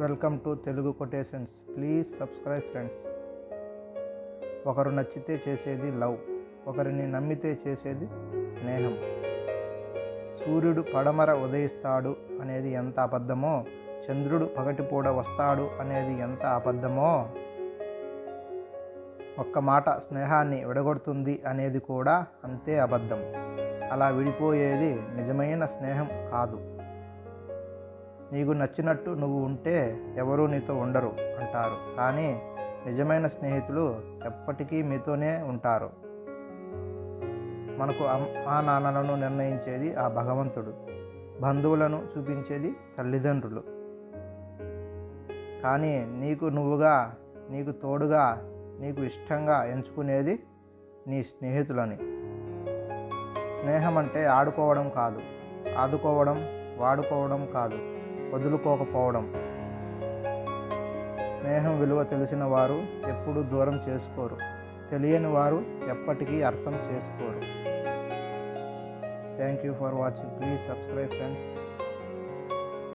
Welcome to Telugu quotations. Please subscribe friends. ఒకరు నచ్చితే చేసేది లవ్ ఒకరిని నమ్మితే చేసేది స్నేహం. సూర్యుడు పడమర ఉదయిస్తాడు అనేది ఎంత అబద్ధమో చంద్రుడు పగటిపూట వస్తాడు అనేది ఎంత అబద్ధమో ఒక్క మాట స్నేహాన్ని విడగొడుతుంది అనేది కూడా అంతే అబద్ధం. అలా విడిపోయేది నిజమైన స్నేహం కాదు. నీకు నచ్చినట్టు నువ్వు ఉంటే ఎవరూ నీతో ఉండరు అంటారు. కానీ నిజమైన స్నేహితులు ఎప్పటికీ మీతోనే ఉంటారు. మనకు అమ్మా నాన్నలను నిర్ణయించేది ఆ భగవంతుడు. బంధువులను చూపించేది తల్లిదండ్రులు. కానీ నీకు నువ్వుగా నీకు తోడుగా నీకు ఇష్టంగా ఎంచుకునేది నీ స్నేహితులని. స్నేహం అంటే ఆడుకోవడం కాదు. ఆదుకోవడం వాడుకోవడం కాదు. వదులుకోకపోవడం. స్నేహం విలువ తెలిసిన వారు ఎప్పుడూ దూరం చేసుకోరు. తెలియని వారు ఎప్పటికీ అర్థం చేసుకోరు. Thank you for watching. Please subscribe friends.